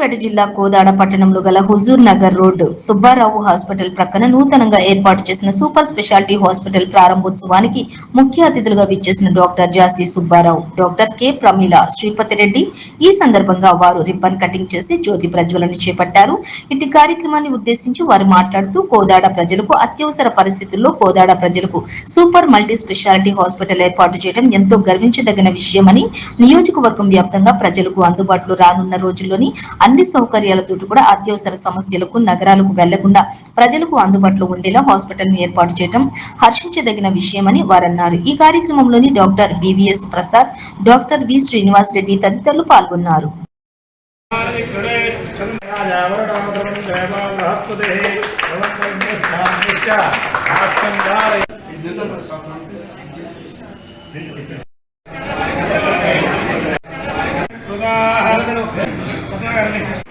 సూర్యాపేట జిల్లా కోదాడ పట్టణంలో గల హుజూర్ నగర్ రోడ్డు సుబ్బారావు హాస్పిటల్ ప్రక్కన నూతనంగా ఏర్పాటు చేసిన సూపర్ స్పెషాలిటీ హాస్పిటల్ ప్రారంభోత్సవానికి ముఖ్య అతిథులుగా విచ్చేసిన doctor Jasti Subbarao. Doctor K Pramila Sripathi Reddy. ఈ సందర్భంగా వారు రిబ్బన్ కటింగ్ చేసి జ్యోతి ప్రజ్వలన చేపట్టారు. ఇటు కార్యక్రమాన్ని ఉద్దేశించి వారు మాట్లాడుతూ కోదాడ ప్రజలకు అత్యవసర పరిస్థితుల్లో కోదాడ ప్రజలకు సూపర్ మల్టీ స్పెషాలిటీ హాస్పిటల్ ఏర్పాటు చేయడం ఎంతో గర్వించదగిన విషయమని నియోజకవర్గం వ్యాప్తంగా ప్రజలకు అందుబాటులో రానున్న రోజుల్లోని అన్ని సౌకర్యాలతో కూడా అత్యవసర సమస్యలకు నగరాలకు వెళ్ళకుండా ప్రజలకు అందుబాటులో ఉండేలా హాస్పిటల్ ఏర్పాటు చేయడం హర్షించదగిన విషయమని వారన్నారు. ఈ కార్యక్రమంలోని doctor BVS Prasad doctor doctor V. Srinivas Reddy తదితరులు పాల్గొన్నారు. ఉదాహరణ